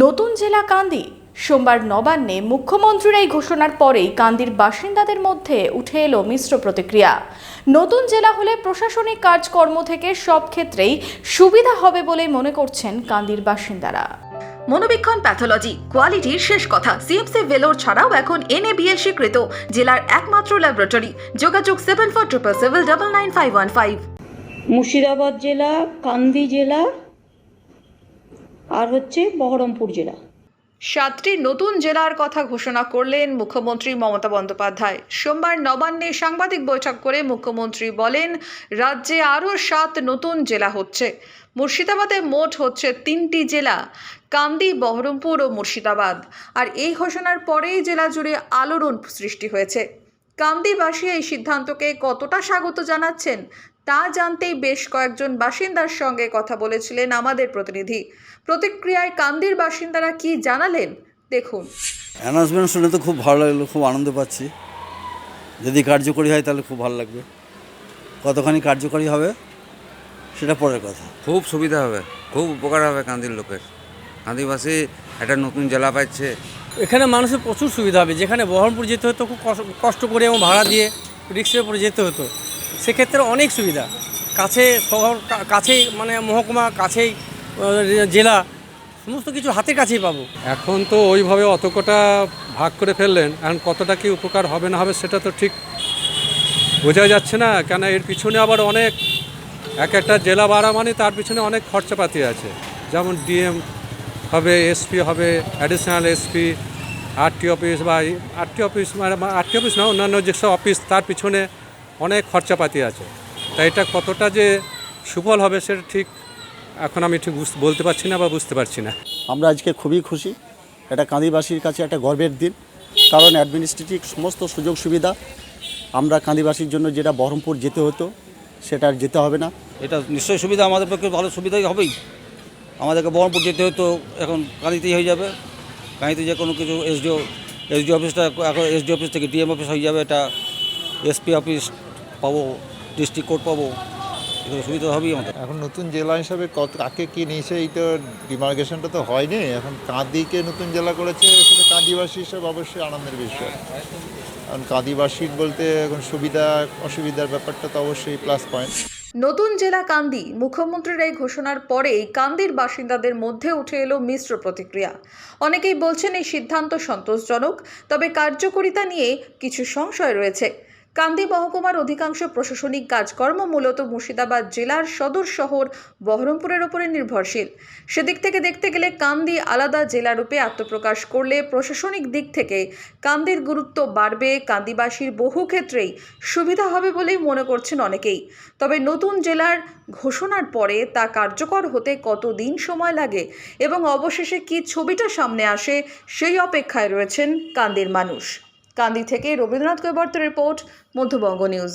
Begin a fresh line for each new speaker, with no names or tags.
নতুন জেলা কান্দি। সোমবার নবান্নে মুখ্যমন্ত্রীর এই ঘোষণার পরেই কান্দির বাসিন্দাদের মধ্যে উঠে এলো মিশ্র প্রতিক্রিয়া। নতুন জেলা হলে প্রশাসনিক কাজকর্ম থেকে সব ক্ষেত্রেই সুবিধা হবে বলেই মনে করছেন কান্দির বাসিন্দারা।
মনোবীক্ষণ প্যাথোলজি কোয়ালিটির শেষ কথা। সিএমসি ভেলোর ছাড়াও এখন এনএবিএল স্বীকৃত জেলার একমাত্র ল্যাবরেটরি। যোগাযোগ seven four triple seven double nine five one five
Murshidabad জেলা কান্দি জেলা আর হচ্ছে বহরমপুর জেলা।
সাতটি নতুন জেলার কথা ঘোষণা করলেন মুখ্যমন্ত্রী মমতা বন্দ্যোপাধ্যায়। সোমবার নবান্নে সাংবাদিক বৈঠক করে মুখ্যমন্ত্রী বলেন, রাজ্যে আরও সাত নতুন জেলা হচ্ছে। মুর্শিদাবাদে মোট হচ্ছে তিনটি জেলা, কান্দি, বহরমপুর ও মুর্শিদাবাদ। আর এই ঘোষণার পরেই জেলা জুড়ে আলোড়ন সৃষ্টি হয়েছে। কান্দিবাসী এই সিদ্ধান্তকে কতটা স্বাগত জানাচ্ছেন তা জানতেই বেশ কয়েকজন বাসিন্দার সঙ্গে কথা বলেছিলেন আমাদের প্রতিনিধি। প্রতিক্রিয়ায় কান্দির বাসিন্দারা কি জানালেন? দেখুন।
অ্যানাউন্সমেন্ট শুনে তো খুব ভালো লাগল খুব আনন্দ পাচ্ছি। যদি কার্যকরী হয় তাহলে খুব ভালো লাগবে। কতখানি কার্যকরী হবে সেটা পরের কথা।
খুব সুবিধা হবে খুব উপকার হবে কান্দির লোকের। কান্দিবাসী একটা নতুন জেলা পাচ্ছে।
এখানে মানুষের প্রচুর সুবিধা হবে। যেখানে বহরমপুর যেতে হতো খুব কষ্ট- কষ্ট করে এবং ভাড়া দিয়ে রিক্সার উপরে যেতে হতো। সেক্ষেত্রে অনেক সুবিধা। কাছে শহর কাছেই মানে মহকুমা, কাছেই জেলা, সমস্ত কিছু হাতের কাছেই পাবো।
এখন তো ওইভাবে অত কটা ভাগ করে ফেললেন, এখন কতটা কি উপকার হবে না হবে সেটা তো ঠিক বোঝা যাচ্ছে না, কেন এর পিছনে আবার অনেক, এক একটা জেলা বাড়া মানে তার পিছনে অনেক খরচাপাতি আছে। যেমন ডিএম হবে, এসপি হবে অ্যাডিশনাল এসপি, আরটি অফিস বা আরটি অফিস মানে আরটি অফিস না, অন্যান্য যেসব অফিস তার পিছনে অনেক খরচাপাতি আছে। তাই এটা কতটা যে সুফল হবে সেটা ঠিক এখন আমি ঠিক বুঝ- বলতে পারছি না বা বুঝতে পারছি না।
আমরা আজকে খুবই খুশি। এটা কাঁদিবাসীর কাছে একটা গর্বের দিন। কারণ অ্যাডমিনিস্ট্রেটিভ সমস্ত সুযোগ সুবিধা আমরা কাঁদিবাসীর জন্য যেটা বহরমপুর যেতে হতো সেটা আর যেতে হবে না।
এটা নিশ্চয়ই সুবিধা আমাদের পক্ষে ভালো সুবিধাই হবেই। আমাদেরকে বহরমপুর যেতে হতো এখন কাঁদিতেই হয়ে যাবে। কাঁদিতে যে কোনো কিছু এসডিও এসডিও অফিসটা এখন এসডিও অফিস থেকে ডিএম অফিস হয়ে যাবে এটা এসপি অফিস পাবো ডিস্ট্রিক্ট কোর্ট পাবো এগুলো সুবিধা হবেই আমাদের।
এখন নতুন জেলা হিসাবে কত কাকে কি নিয়েছে এই তো ডিমার্কেশনটা তো হয়নি। এখন কাঁদিকে নতুন জেলা করেছে সেটা কাঁদিবাসী হিসাবে অবশ্যই আনন্দের বিষয়। কারণ কাঁদিবাসী বলতে এখন সুবিধা অসুবিধার ব্যাপারটা তো অবশ্যই প্লাস পয়েন্ট
নতুন জেলা কান্দি মুখ্যমন্ত্রীর এই ঘোষণার পরেই কান্দির বাসিন্দাদের মধ্যে উঠে এলো মিশ্র প্রতিক্রিয়া। অনেকেই বলছেন এই সিদ্ধান্ত সন্তোষজনক তবে কার্যকারিতা নিয়ে কিছু সংশয় রয়েছে। কান্দি মহকুমার অধিকাংশ প্রশাসনিক কাজকর্ম মূলত মুর্শিদাবাদ জেলার সদর শহর বহরমপুরের ওপরে নির্ভরশীল। সেদিক থেকে দেখতে গেলে কান্দি আলাদা জেলা রূপে আত্মপ্রকাশ করলে প্রশাসনিক দিক থেকে কান্দির গুরুত্ব বাড়বে, কান্দিবাসীর বহু ক্ষেত্রেই সুবিধা হবে বলেই মনে করছেন অনেকেই। তবে নতুন জেলার ঘোষণার পরে তা কার্যকর হতে কত দিন সময় লাগে এবং অবশেষে কি ছবিটা সামনে আসে সেই অপেক্ষায় রয়েছেন কান্দির মানুষ। কান্দি থেকে রবীন্দ্রনাথ কৈবর্ত রিপোর্ট মধ্যবঙ্গ নিউজ।